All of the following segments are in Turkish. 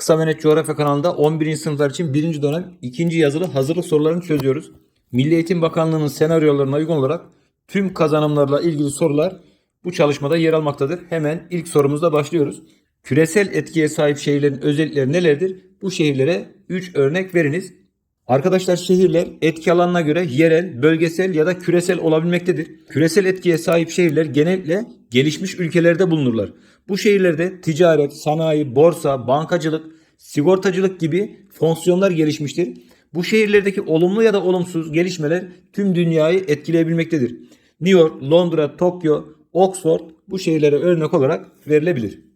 Kısa ve Net Coğrafya kanalında 11. sınıflar için 1. dönem 2. yazılı hazırlık sorularını çözüyoruz. Milli Eğitim Bakanlığı'nın senaryolarına uygun olarak tüm kazanımlarla ilgili sorular bu çalışmada yer almaktadır. Hemen ilk sorumuzla başlıyoruz. Küresel etkiye sahip şehirlerin özellikleri nelerdir? Bu şehirlere 3 örnek veriniz. Arkadaşlar şehirler etki alanına göre yerel, bölgesel ya da küresel olabilmektedir. Küresel etkiye sahip şehirler genellikle gelişmiş ülkelerde bulunurlar. Bu şehirlerde ticaret, sanayi, borsa, bankacılık, sigortacılık gibi fonksiyonlar gelişmiştir. Bu şehirlerdeki olumlu ya da olumsuz gelişmeler tüm dünyayı etkileyebilmektedir. New York, Londra, Tokyo, Oxford bu şehirlere örnek olarak verilebilir.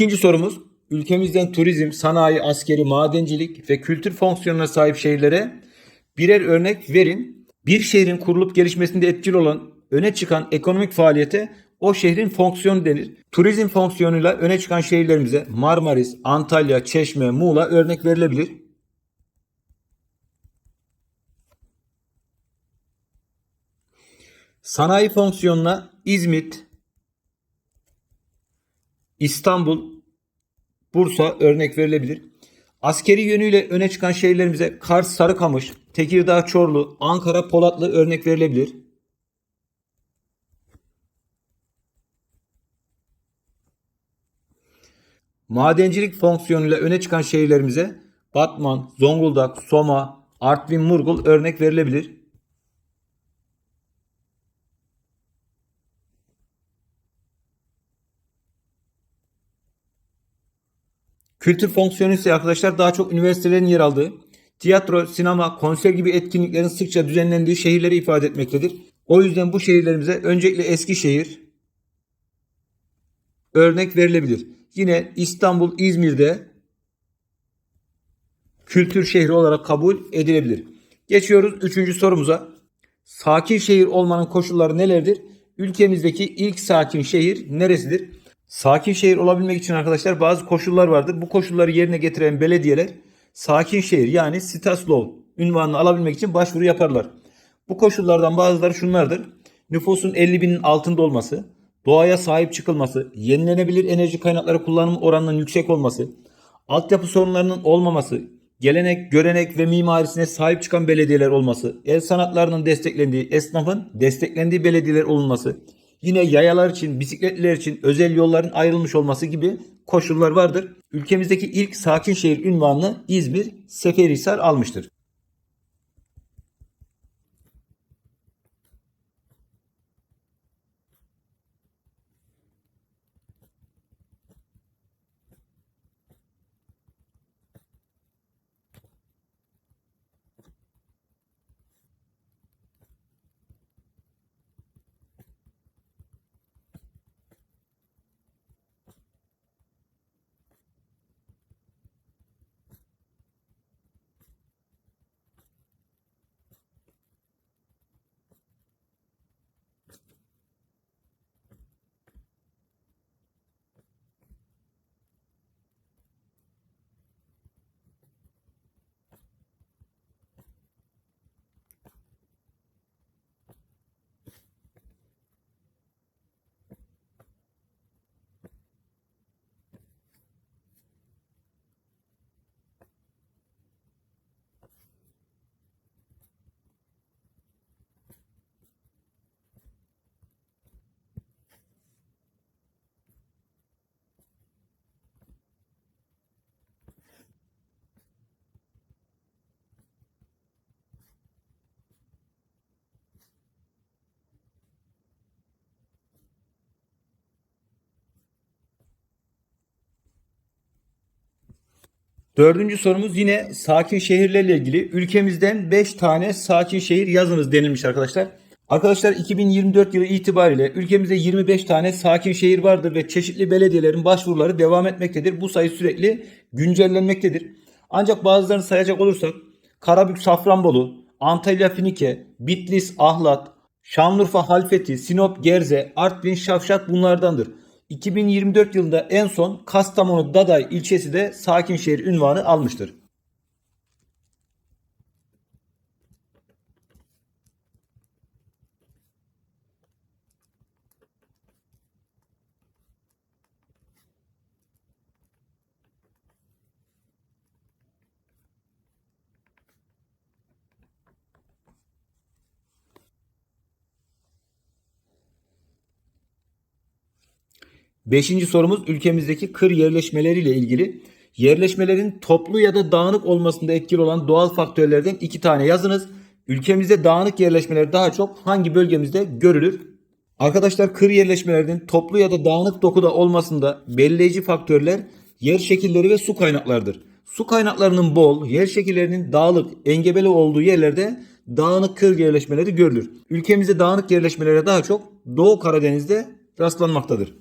İkinci sorumuz ülkemizden turizm, sanayi, askeri, madencilik ve kültür fonksiyonuna sahip şehirlere birer örnek verin. Bir şehrin kurulup gelişmesinde etkili olan öne çıkan ekonomik faaliyete o şehrin fonksiyonu denir. Turizm fonksiyonuyla öne çıkan şehirlerimize Marmaris, Antalya, Çeşme, Muğla örnek verilebilir. Sanayi fonksiyonuna İzmit, İstanbul, Bursa örnek verilebilir. Askeri yönüyle öne çıkan şehirlerimize Kars, Sarıkamış, Tekirdağ, Çorlu, Ankara, Polatlı örnek verilebilir. Madencilik fonksiyonuyla öne çıkan şehirlerimize Batman, Zonguldak, Soma, Artvin, Murgul örnek verilebilir. Kültür fonksiyonu ise arkadaşlar daha çok üniversitelerin yer aldığı, tiyatro, sinema, konser gibi etkinliklerin sıkça düzenlendiği şehirleri ifade etmektedir. O yüzden bu şehirlerimize öncelikle Eskişehir örnek verilebilir. Yine İstanbul, İzmir'de kültür şehri olarak kabul edilebilir. Geçiyoruz üçüncü sorumuza. Sakin şehir olmanın koşulları nelerdir? Ülkemizdeki ilk sakin şehir neresidir? Sakin şehir olabilmek için arkadaşlar bazı koşullar vardır. Bu koşulları yerine getiren belediyeler sakin şehir yani Sitaslov ünvanını alabilmek için başvuru yaparlar. Bu koşullardan bazıları şunlardır. Nüfusun 50 binin altında olması, doğaya sahip çıkılması, yenilenebilir enerji kaynakları kullanım oranının yüksek olması, altyapı sorunlarının olmaması, gelenek, görenek ve mimarisine sahip çıkan belediyeler olması, el sanatlarının desteklendiği, esnafın desteklendiği belediyeler olunması, yine yayalar için, bisikletliler için özel yolların ayrılmış olması gibi koşullar vardır. Ülkemizdeki ilk sakin şehir ünvanını İzmir Seferihisar almıştır. Dördüncü sorumuz yine sakin şehirlerle ilgili. Ülkemizden 5 tane sakin şehir yazınız denilmiş arkadaşlar. Arkadaşlar 2024 yılı itibariyle ülkemizde 25 tane sakin şehir vardır ve çeşitli belediyelerin başvuruları devam etmektedir. Bu sayı sürekli güncellenmektedir. Ancak bazılarını sayacak olursak Karabük Safranbolu, Antalya Finike, Bitlis Ahlat, Şanlıurfa Halfeti, Sinop Gerze, Artvin Şavşat bunlardandır. 2024 yılında en son Kastamonu Daday ilçesi de sakin şehir ünvanı almıştır. Beşinci sorumuz ülkemizdeki kır yerleşmeleriyle ilgili. Yerleşmelerin toplu ya da dağınık olmasında etkili olan doğal faktörlerden iki tane yazınız. Ülkemizde dağınık yerleşmeler daha çok hangi bölgemizde görülür? Arkadaşlar kır yerleşmelerinin toplu ya da dağınık dokuda olmasında belirleyici faktörler yer şekilleri ve su kaynaklarıdır. Su kaynaklarının bol, yer şekillerinin dağlık, engebeli olduğu yerlerde dağınık kır yerleşmeleri görülür. Ülkemizde dağınık yerleşmelere daha çok Doğu Karadeniz'de rastlanmaktadır.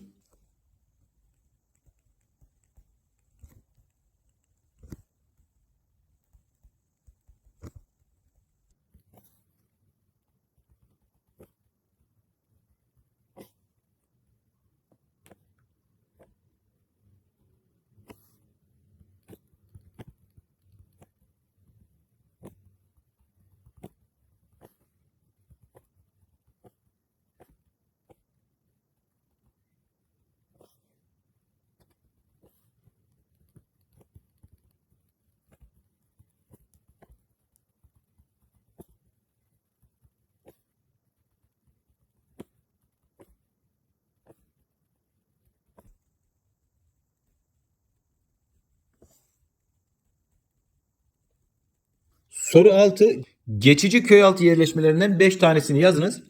Soru 6. Geçici köy altı yerleşmelerinden 5 tanesini yazınız.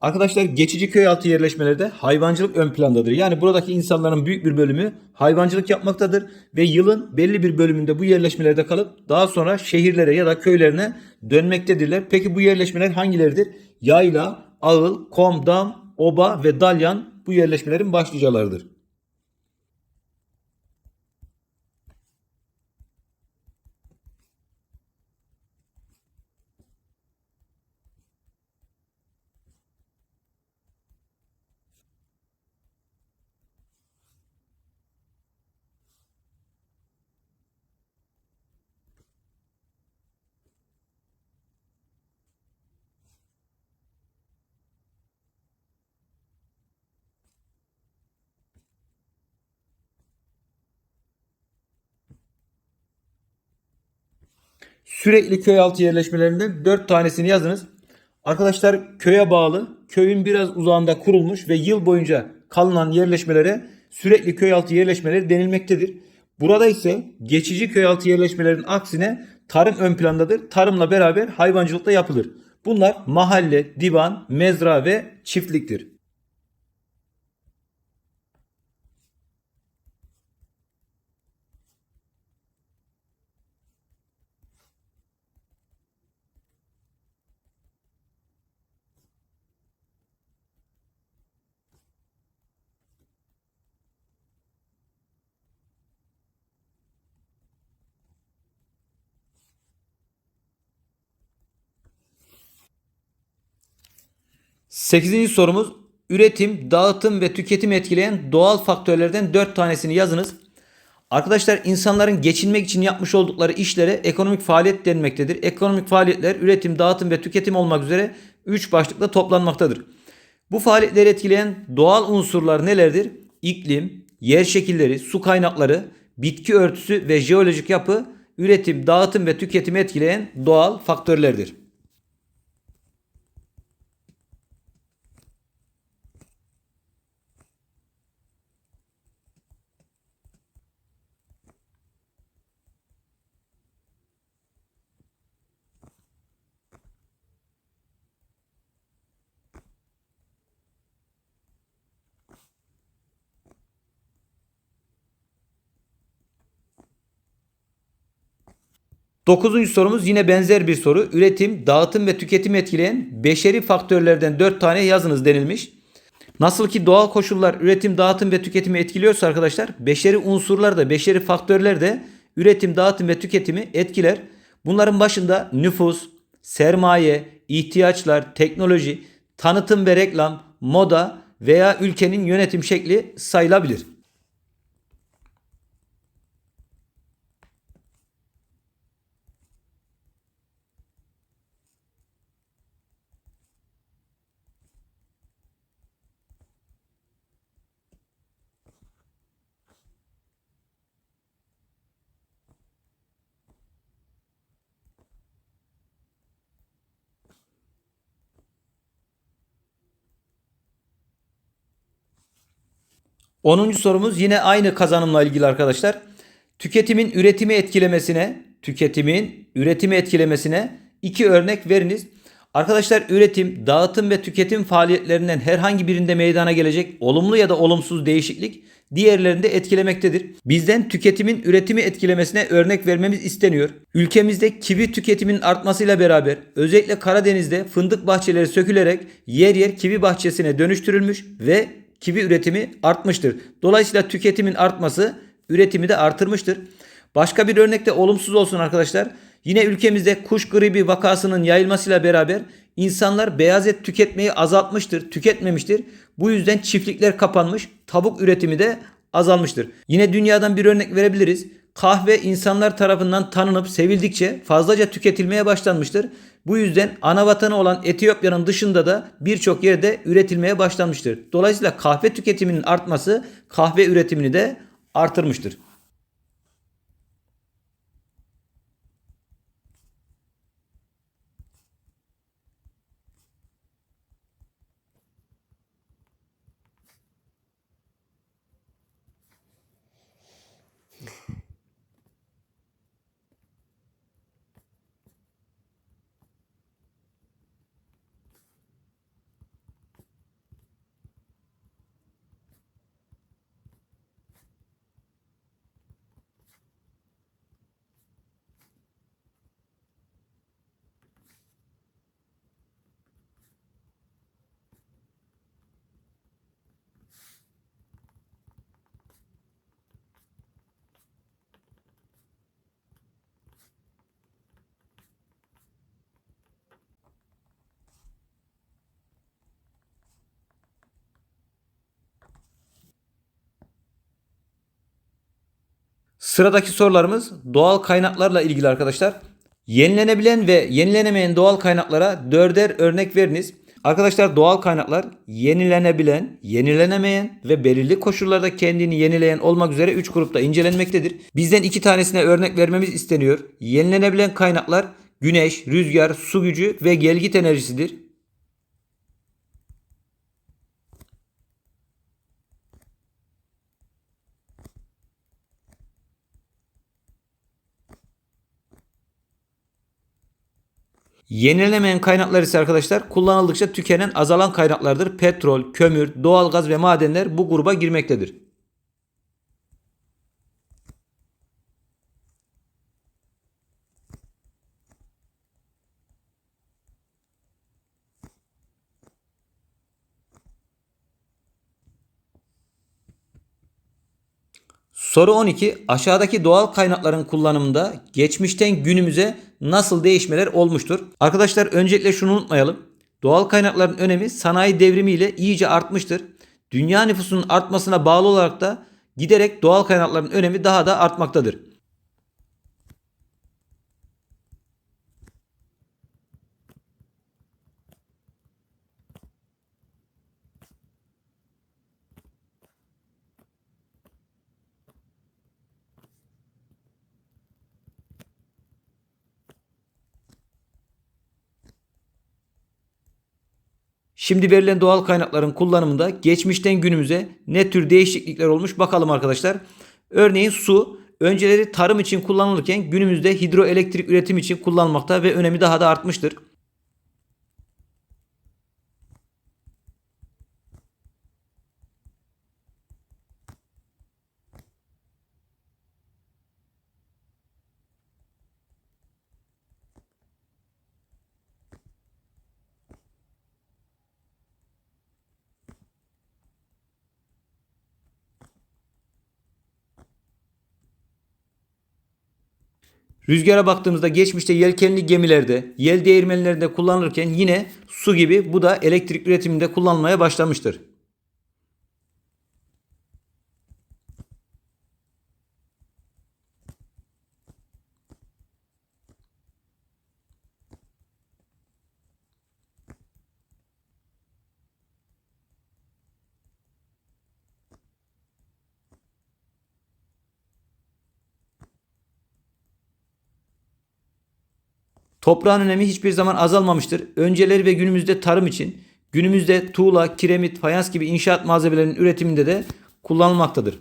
Arkadaşlar geçici köy altı yerleşmelerde hayvancılık ön plandadır. Yani buradaki insanların büyük bir bölümü hayvancılık yapmaktadır ve yılın belli bir bölümünde bu yerleşmelerde kalıp daha sonra şehirlere ya da köylerine dönmektedirler. Peki bu yerleşmeler hangileridir? Yayla, Ağıl, Kom, Dam, Oba ve Dalyan bu yerleşmelerin başlıcalarıdır. Sürekli köy altı yerleşmelerinden 4 tanesini yazınız. Arkadaşlar köye bağlı, köyün biraz uzağında kurulmuş ve yıl boyunca kalınan yerleşmelere sürekli köy altı yerleşmeleri denilmektedir. Burada ise geçici köy altı yerleşmelerin aksine tarım ön plandadır. Tarımla beraber hayvancılık da yapılır. Bunlar mahalle, divan, mezra ve çiftliktir. Sekizinci sorumuz üretim, dağıtım ve tüketim etkileyen doğal faktörlerden 4 tanesini yazınız. Arkadaşlar insanların geçinmek için yapmış oldukları işlere ekonomik faaliyet denmektedir. Ekonomik faaliyetler üretim, dağıtım ve tüketim olmak üzere 3 başlıkta toplanmaktadır. Bu faaliyetleri etkileyen doğal unsurlar nelerdir? İklim, yer şekilleri, su kaynakları, bitki örtüsü ve jeolojik yapı üretim, dağıtım ve tüketimi etkileyen doğal faktörlerdir. Dokuzuncu sorumuz yine benzer bir soru. Üretim, dağıtım ve tüketim etkileyen beşeri faktörlerden 4 tane yazınız denilmiş. Nasıl ki doğal koşullar üretim, dağıtım ve tüketimi etkiliyorsa arkadaşlar beşeri unsurlar da beşeri faktörler de üretim, dağıtım ve tüketimi etkiler. Bunların başında nüfus, sermaye, ihtiyaçlar, teknoloji, tanıtım ve reklam, moda veya ülkenin yönetim şekli sayılabilir. Onuncu sorumuz yine aynı kazanımla ilgili arkadaşlar. Tüketimin üretimi etkilemesine, tüketimin üretimi etkilemesine iki örnek veriniz. Arkadaşlar üretim, dağıtım ve tüketim faaliyetlerinden herhangi birinde meydana gelecek olumlu ya da olumsuz değişiklik diğerlerinde etkilemektedir. Bizden tüketimin üretimi etkilemesine örnek vermemiz isteniyor. Ülkemizde kivi tüketiminin artmasıyla beraber özellikle Karadeniz'de fındık bahçeleri sökülerek yer yer kivi bahçesine dönüştürülmüş ve kivi üretimi artmıştır. Dolayısıyla tüketimin artması üretimi de artırmıştır. Başka bir örnek de olumsuz olsun arkadaşlar. Yine ülkemizde kuş gribi vakasının yayılmasıyla beraber insanlar beyaz et tüketmeyi azaltmıştır, tüketmemiştir. Bu yüzden çiftlikler kapanmış, tavuk üretimi de azalmıştır. Yine dünyadan bir örnek verebiliriz. Kahve insanlar tarafından tanınıp sevildikçe fazlaca tüketilmeye başlanmıştır. Bu yüzden ana vatanı olan Etiyopya'nın dışında da birçok yerde üretilmeye başlanmıştır. Dolayısıyla kahve tüketiminin artması kahve üretimini de artırmıştır. Sıradaki sorularımız doğal kaynaklarla ilgili arkadaşlar. Yenilenebilen ve yenilenemeyen doğal kaynaklara dörder örnek veriniz. Arkadaşlar doğal kaynaklar yenilenebilen, yenilenemeyen ve belirli koşullarda kendini yenileyen olmak üzere 3 grupta incelenmektedir. Bizden iki tanesine örnek vermemiz isteniyor. Yenilenebilen kaynaklar güneş, rüzgar, su gücü ve gelgit enerjisidir. Yenilenemeyen kaynaklar ise arkadaşlar kullanıldıkça tükenen azalan kaynaklardır. Petrol, kömür, doğalgaz ve madenler bu gruba girmektedir. Soru 12. Aşağıdaki doğal kaynakların kullanımında geçmişten günümüze nasıl değişmeler olmuştur? Arkadaşlar öncelikle şunu unutmayalım. Doğal kaynakların önemi sanayi devrimiyle iyice artmıştır. Dünya nüfusunun artmasına bağlı olarak da giderek doğal kaynakların önemi daha da artmaktadır. Şimdi verilen doğal kaynakların kullanımında geçmişten günümüze ne tür değişiklikler olmuş bakalım arkadaşlar. Örneğin su önceleri tarım için kullanılırken günümüzde hidroelektrik üretim için kullanılmakta ve önemi daha da artmıştır. Rüzgara baktığımızda geçmişte yelkenli gemilerde, yel değirmenlerinde kullanılırken yine su gibi bu da elektrik üretiminde kullanılmaya başlamıştır. Toprağın önemi hiçbir zaman azalmamıştır. Önceleri ve günümüzde tarım için, günümüzde tuğla, kiremit, fayans gibi inşaat malzemelerinin üretiminde de kullanılmaktadır.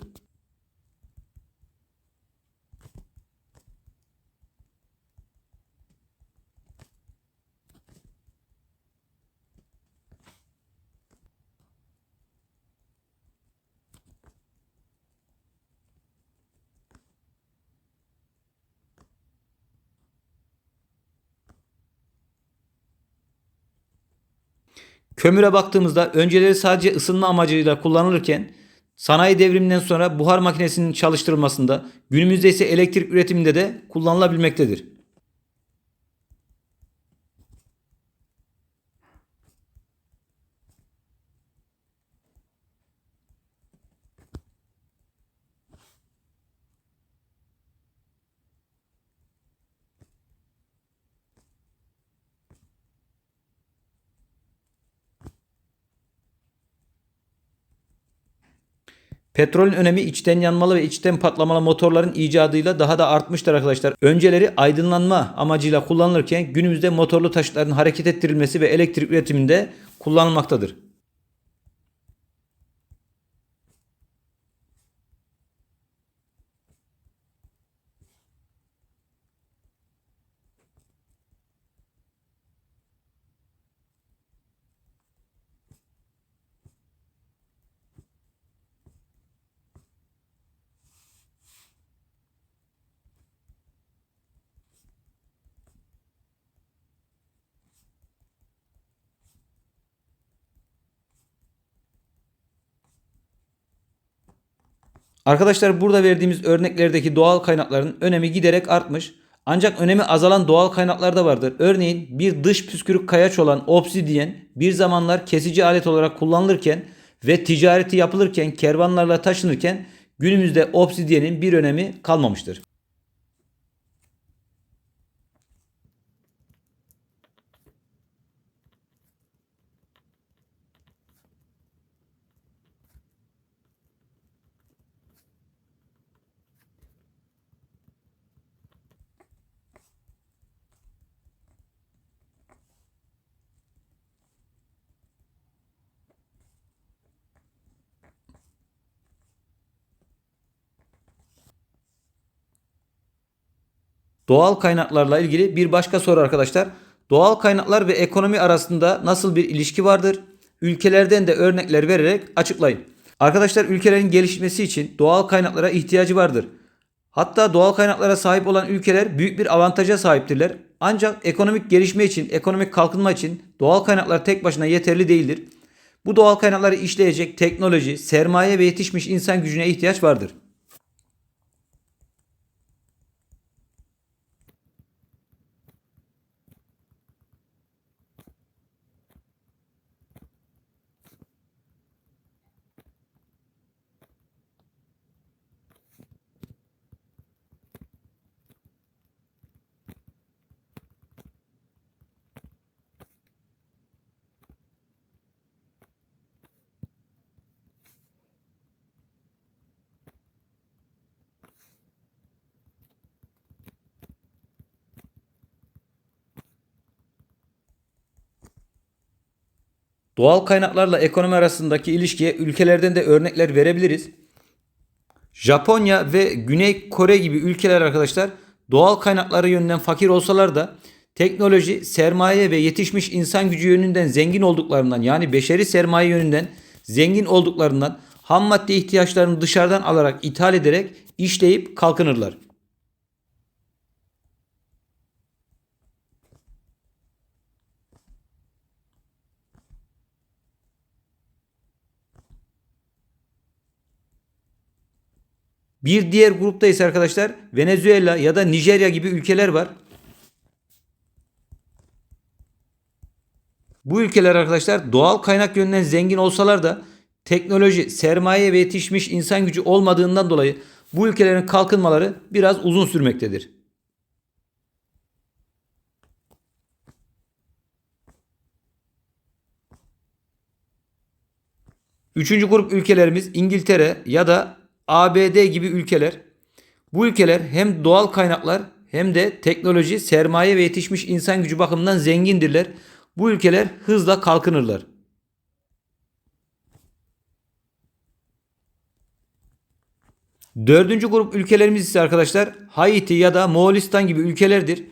Kömüre baktığımızda önceleri sadece ısınma amacıyla kullanılırken sanayi devriminden sonra buhar makinesinin çalıştırılmasında günümüzde ise elektrik üretiminde de kullanılabilmektedir. Petrolün önemi içten yanmalı ve içten patlamalı motorların icadıyla daha da artmıştır arkadaşlar. Önceleri aydınlanma amacıyla kullanılırken günümüzde motorlu taşıtların hareket ettirilmesi ve elektrik üretiminde kullanılmaktadır. Arkadaşlar burada verdiğimiz örneklerdeki doğal kaynakların önemi giderek artmış. Ancak önemi azalan doğal kaynaklar da vardır. Örneğin bir dış püskürük kayaç olan obsidiyen bir zamanlar kesici alet olarak kullanılırken ve ticareti yapılırken kervanlarla taşınırken günümüzde obsidiyenin bir önemi kalmamıştır. Doğal kaynaklarla ilgili bir başka soru arkadaşlar. Doğal kaynaklar ve ekonomi arasında nasıl bir ilişki vardır? Ülkelerden de örnekler vererek açıklayın. Arkadaşlar ülkelerin gelişmesi için doğal kaynaklara ihtiyacı vardır. Hatta doğal kaynaklara sahip olan ülkeler büyük bir avantaja sahiptirler. Ancak ekonomik gelişme için, ekonomik kalkınma için doğal kaynaklar tek başına yeterli değildir. Bu doğal kaynakları işleyecek teknoloji, sermaye ve yetişmiş insan gücüne ihtiyaç vardır. Doğal kaynaklarla ekonomi arasındaki ilişkiye ülkelerden de örnekler verebiliriz. Japonya ve Güney Kore gibi ülkeler arkadaşlar doğal kaynakları yönünden fakir olsalar da teknoloji, sermaye ve yetişmiş insan gücü yönünden zengin olduklarından yani beşeri sermaye yönünden zengin olduklarından ham madde ihtiyaçlarını dışarıdan alarak ithal ederek işleyip kalkınırlar. Bir diğer grupta ise arkadaşlar Venezuela ya da Nijerya gibi ülkeler var. Bu ülkeler arkadaşlar doğal kaynak yönünden zengin olsalar da teknoloji, sermaye ve yetişmiş insan gücü olmadığından dolayı bu ülkelerin kalkınmaları biraz uzun sürmektedir. Üçüncü grup ülkelerimiz İngiltere ya da ABD gibi ülkeler. Bu ülkeler hem doğal kaynaklar hem de teknoloji, sermaye ve yetişmiş insan gücü bakımından zengindirler. Bu ülkeler hızla kalkınırlar. Dördüncü grup ülkelerimiz ise arkadaşlar Haiti ya da Moğolistan gibi ülkelerdir.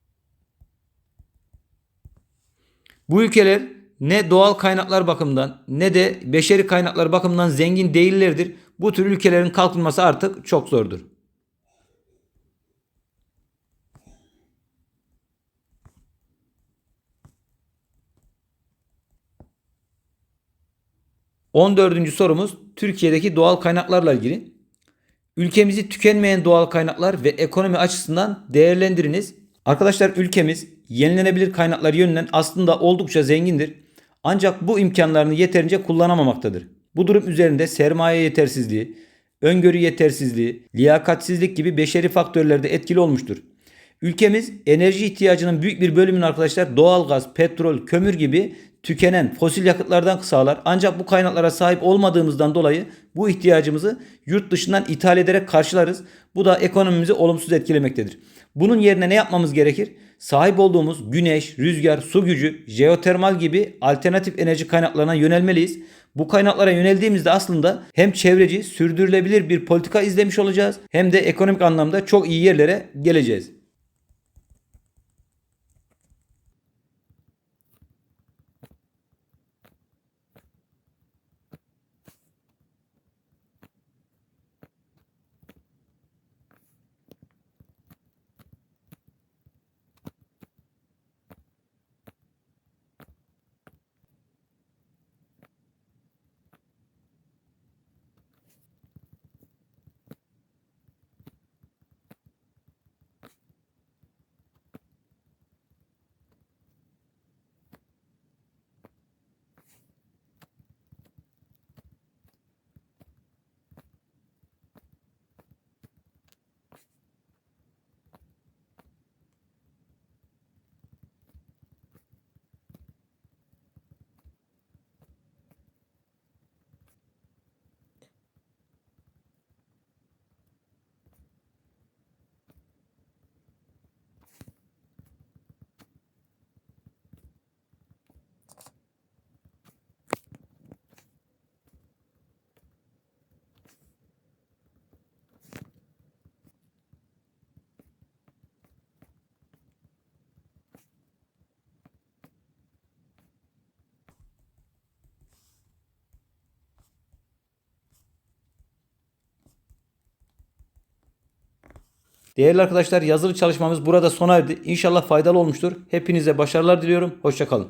Bu ülkeler ne doğal kaynaklar bakımından ne de beşeri kaynaklar bakımından zengin değillerdir. Bu tür ülkelerin kalkınması artık çok zordur. On dördüncü sorumuz Türkiye'deki doğal kaynaklarla ilgili. Ülkemizi tükenmeyen doğal kaynaklar ve ekonomi açısından değerlendiriniz. Arkadaşlar ülkemiz yenilenebilir kaynaklar yönünden aslında oldukça zengindir. Ancak bu imkanlarını yeterince kullanamamaktadır. Bu durum üzerinde sermaye yetersizliği, öngörü yetersizliği, liyakatsizlik gibi beşeri faktörler de etkili olmuştur. Ülkemiz enerji ihtiyacının büyük bir bölümünü arkadaşlar doğalgaz, petrol, kömür gibi tükenen fosil yakıtlardan sağlar. Ancak bu kaynaklara sahip olmadığımızdan dolayı bu ihtiyacımızı yurt dışından ithal ederek karşılarız. Bu da ekonomimizi olumsuz etkilemektedir. Bunun yerine ne yapmamız gerekir? Sahip olduğumuz güneş, rüzgar, su gücü, jeotermal gibi alternatif enerji kaynaklarına yönelmeliyiz. Bu kaynaklara yöneldiğimizde aslında hem çevreci, sürdürülebilir bir politika izlemiş olacağız hem de ekonomik anlamda çok iyi yerlere geleceğiz. Değerli arkadaşlar yazılı çalışmamız burada sona erdi. İnşallah faydalı olmuştur. Hepinize başarılar diliyorum. Hoşçakalın.